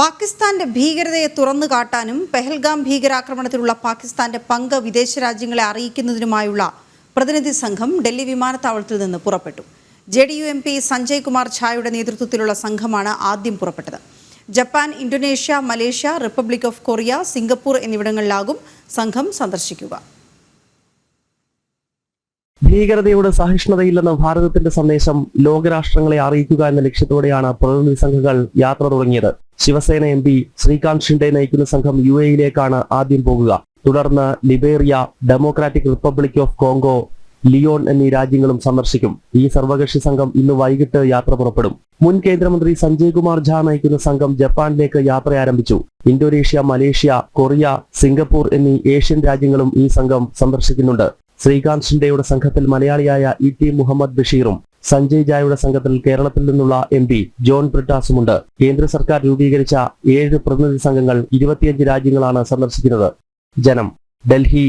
പാകിസ്ഥാന്റെ ഭീകരതയെ തുറന്നു കാട്ടാനും പെഹൽഗാം ഭീകരാക്രമണത്തിലുള്ള പാകിസ്ഥാന്റെ പങ്ക് വിദേശ രാജ്യങ്ങളെ അറിയിക്കുന്നതിനുമായുള്ള പ്രതിനിധി സംഘം ഡൽഹി വിമാനത്താവളത്തിൽ നിന്ന് പുറപ്പെട്ടു. J D U M P Sanjay Kumar ഝായുടെ നേതൃത്വത്തിലുള്ള സംഘമാണ് ആദ്യം പുറപ്പെട്ടത്. Japan Indonesia Malaysia Republic of Korea Singapore എന്നിവിടങ്ങളിലാകും സംഘം സന്ദർശിക്കുക. ഭീകരതയോട് സഹിഷ്ണുതയില്ലെന്ന ഭാരതത്തിന്റെ സന്ദേശം ലോകരാഷ്ട്രങ്ങളെ അറിയിക്കുക എന്ന ലക്ഷ്യത്തോടെയാണ് പ്രതിനിധി സംഘങ്ങൾ യാത്ര തുടങ്ങിയത്. ശിവസേന എം പി ശ്രീകാന്ത് ഷിൻഡെ നയിക്കുന്ന സംഘം യു എയിലേക്കാണ് ആദ്യം പോകുക. തുടർന്ന് Liberia Democratic Republic of Congo Leone എന്നീ രാജ്യങ്ങളും സന്ദർശിക്കും. ഈ സർവകക്ഷി സംഘം ഇന്ന് വൈകിട്ട് യാത്ര പുറപ്പെടും. മുൻ കേന്ദ്രമന്ത്രി സഞ്ജയ് കുമാർ ഝാ നയിക്കുന്ന സംഘം ജപ്പാനിലേക്ക് യാത്ര ആരംഭിച്ചു. ഇന്തോനേഷ്യ മലേഷ്യ കൊറിയ സിംഗപ്പൂർ എന്നീ ഏഷ്യൻ രാജ്യങ്ങളും ഈ സംഘം സന്ദർശിക്കുന്നുണ്ട്. ശ്രീകാന്ത് ഷിൻഡെയുടെ സംഘത്തിൽ മലയാളിയായ ഇ ടി മുഹമ്മദ് ബഷീറും സഞ്ജയ് ജായുടെ സംഘത്തിൽ കേരളത്തിൽ നിന്നുള്ള എം പി ജോൺ ബ്രിട്ടാസുമുണ്ട്. കേന്ദ്ര സർക്കാർ രൂപീകരിച്ച ഏഴ് പ്രതിനിധി സംഘങ്ങൾ ഇരുപത്തിയഞ്ച് രാജ്യങ്ങളാണ് സന്ദർശിക്കുന്നത്. ജനം ഡൽഹി